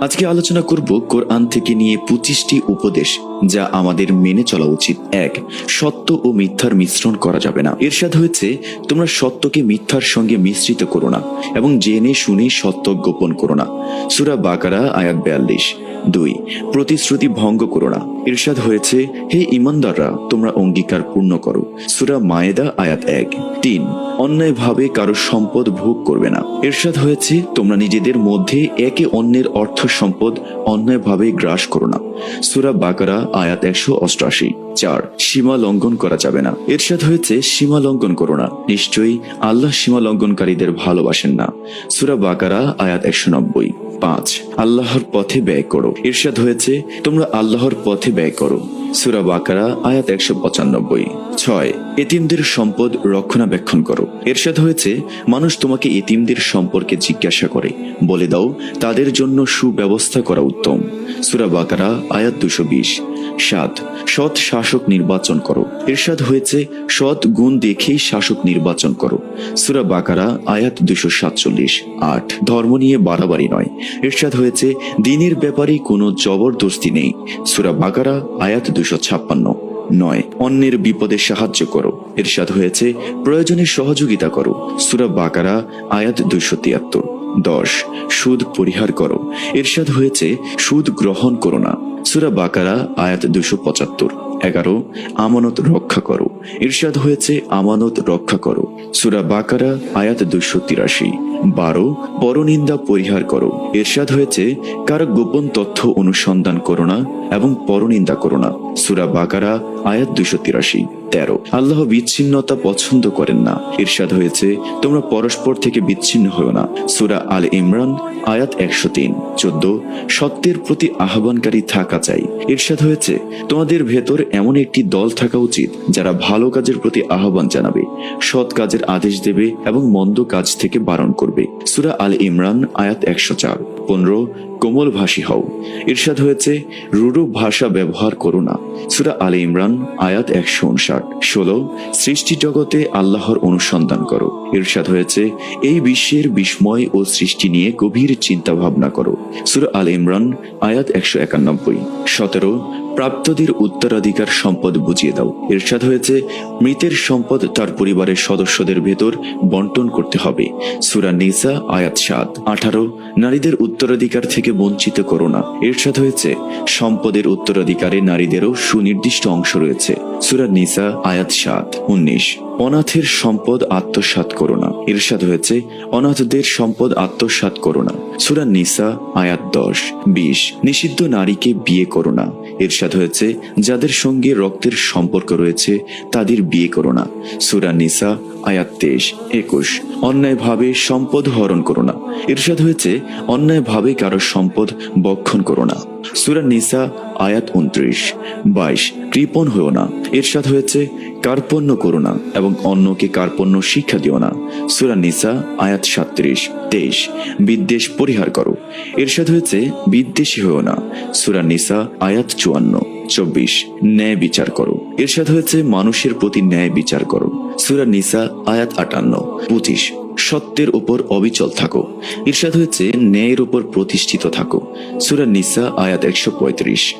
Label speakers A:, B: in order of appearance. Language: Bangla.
A: আজকে আলোচনা করব কোরআন থেকে নিয়ে পঁচিশটি উপদেশ যা আমাদের মেনে চলা উচিত। এক, সত্য ও মিথ্যার মিশ্রণ করা যাবে না। এরশাদ হয়েছে, তোমরা সত্যকে মিথ্যার সঙ্গে মিশ্রিত করো না এবং জেনে শুনে সত্য গোপন করো না। সুরা বাকারা, আয়াত বিয়াল্লিশ। দুই, প্রতিশ্রুতি ভঙ্গ করো না। ইরশাদ হয়েছে, হে ইমানদাররা, তোমরা অঙ্গীকার পূর্ণ করো। সুরা মায়েদা, আয়াত এক। তিন, অন্যায়ভাবে কারও সম্পদ ভোগ করবে না। এরশাদ হয়েছে, তোমরা নিজেদের মধ্যে একে অন্যের অর্থ সম্পদ অন্যায়ভাবে গ্রাস করো না। সুরা বাকারা, আয়াত একশো অষ্টআশি, চার, সীমা লঙ্ঘন করা যাবে না। এরশাদ হয়েছে, সীমা লঙ্ঘন করো না। নিশ্চয়ই আল্লাহ সীমা লঙ্ঘনকারীদের ভালোবাসেন না। সুরা বাকারা, আয়াত একশো নব্বই, পাঁচ, আল্লাহর পথে ব্যয় করো। ইরশাদ হয়েছে, তোমরা আল্লাহর পথে ব্যয় করো। সুরা বাকারা, আয়াত একশো পঁচানব্বই। ছয়, এতিমদের সম্পদ রক্ষণাবেক্ষণ করো। এরশাদ হয়েছে, মানুষ তোমাকে এতিমদের সম্পর্কে জিজ্ঞাসা করে। বলে দাও, তাদের জন্য সুব্যবস্থা করা উত্তম। সুরা বাকারা, আয়াত দুশো বিশ। সাত, সৎ শাসক নির্বাচন করো। এরশাদ হয়েছে, সৎ গুণ দেখেই শাসক নির্বাচন করো। সুরা বাকারা, আয়াত দুশো সাতচল্লিশ। আট, ধর্ম নিয়ে বাড়াবাড়ি নয়। এরশাদ হয়েছে, দিনের ব্যাপারে কোনো জবরদস্তি নেই। সুরা বাকারা, আয়াত দুশো ছাপ্পান্ন। নয়, অন্যের বিপদে সাহায্য করো। এরশাদ হয়েছে, প্রয়োজনে সহযোগিতা করো। সুরা বাকারা, আয়াত দুশো তিয়াত্তর। দশ, সুদ পরিহার করো। এরশাদ হয়েছে, সুদ গ্রহণ করো না। সুরা বাকারা, আয়াত দুশো পঁচাত্তর। এগারো, আমানত রক্ষা করো। ইরশাদ হয়েছে, আমানত রক্ষা করো। সুরা বাকারা, আয়াত দুশো তিরাশি। বারো, পরনিন্দা পরিহার করো। এরশাদ হয়েছে, কারও গোপন তথ্য অনুসন্ধান করো না এবং পরনিন্দা করো না। সুরা বাকারা, আয়াত দুশো তিরাশি। তেরো। আল্লাহ বিচ্ছিন্নতা পছন্দ করেন না। ইরশাদ হয়েছে, তোমরা পরস্পর থেকে বিচ্ছিন্ন হও না। সুরা আল ইমরান, আয়াত একশো তিন। চোদ্দ, সত্যের প্রতি আহ্বানকারী থাকা চাই। ইরশাদ হয়েছে, তোমাদের ভেতর এমন একটি দল থাকা উচিত, যারা ভালো কাজের প্রতি আহ্বান জানাবে, সৎ কাজের আদেশ দেবে এবং মন্দ কাজ থেকে বারণ করবে। সুরা আল ইমরান, আয়াত একশো চার। পনেরো কোমল ভাষী হও। ইরশাদ হয়েছে রূঢ় ভাষা ব্যবহার করো না। সুরা আল ইমরান, আয়াত একশো উনষাট। ষোলো, সৃষ্টি জগতে আল্লাহর অনুসন্ধান করো। ইরশাদ হয়েছে, এই বিশ্বের বিস্ময় ও সৃষ্টি নিয়ে গভীর চিন্তা ভাবনা করো। সুরা আল ইমরান, আয়াত একশো একানব্বই। সতেরো, প্রাপ্তদের উত্তরাধিকার সম্পদ বুঝিয়ে দাও। ইরশাদ হয়েছে, মৃতের সম্পদ তার পরিবারের সদস্যদের ভেতর বন্টন করতে হবে। সুরা নিসা, আয়াত সাত। আঠারো, নারীদের উত্তরাধিকার থেকে বঞ্চিত করো না। এর সাথে হয়েছে সম্পদের উত্তরাধিকারে নারীদেরও সুনির্দিষ্ট অংশ রয়েছে। সুরাদ নিসা, আয়াত সাত, উনিশ। অনাথের সম্পদ আত্মসাৎ করো না। ইরশাদ হয়েছে, অনাথদের সম্পদ আত্মসাৎ করো না। সুরা নিসা, আয়াত দশ, বিশ, নিষিদ্ধ নারীকে বিয়ে করো না। ইরশাদ হয়েছে, যাদের সঙ্গে রক্তের সম্পর্ক রয়েছে, তাদের বিয়ে করো না। সুরা নিসা, আয়াত তেইশ, একুশ, অন্যায়ভাবে সম্পদ হরণ করো না। ইরশাদ হয়েছে, অন্যায়ভাবে কারও সম্পদ বক্ষণ করো না। সুরা নিসা, আয়াত উনত্রিশ, বাইশ, কৃপণ হয়েও না। ইরশাদ হয়েছে কার্পণ্য করো না এবং অন্যকে কার্পণ্য শিক্ষা দিও না। সুরা নিসা, আয়াত সাত্রিশ তেইশ। বিদ্বেষ পরিহার করো। এরশাদ হয়েছে, বিদ্বেষী হয়েও না। সুরা নিসা, আয়াত চুয়ান্ন, চব্বিশ। ন্যায় বিচার করো। এরশাদ হয়েছে, মানুষের প্রতি ন্যায় বিচার করো। সুরা নিসা, আয়াত আটান্ন, পঁচিশ। সত্যের উপর অবিচল থাকো। ঈর্ষাদ হয়েছে, ন্যায়ের উপর প্রতিষ্ঠিত থাকো। সুরা নিসা, আয়াত একশো পঁয়ত্রিশ।